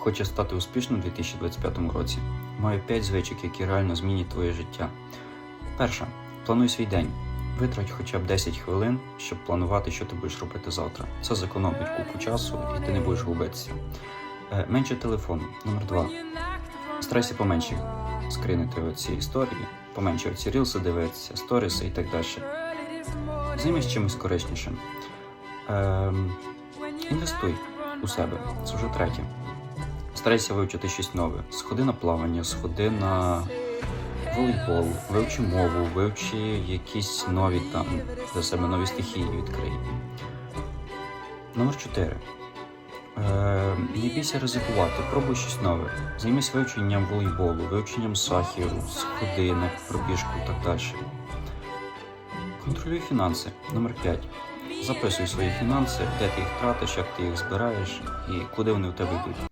Хочеш стати успішним у 2025 році? Маю 5 звичок, які реально змінять твоє життя. Перша. Плануй свій день. Витрать хоча б 10 хвилин, щоб планувати, що ти будеш робити завтра. Це зекономить купу часу і ти не будеш губитися. Е, Менше телефону. Номер 2. Старайся поменше скринити оці історії, поменше оці рілси дивитися, сторіси і так далі. Займись чимось кориснішим. Ем, інвестуй у себе. Це вже третє. Старайся вивчити щось нове. Сходи на плавання, сходи на волейбол, вивчи мову, вивчи якісь нові там для себе нові стихії відкрий. Номер 4. Е, не бійся ризикувати, пробуй щось нове. Займись вивченням волейболу, вивченням сахіру, сходи на пробіжку і так далі. Контролюй фінанси. Номер 5. Записуй свої фінанси, де ти їх тратиш, як ти їх збираєш і куди вони у тебе йдуть.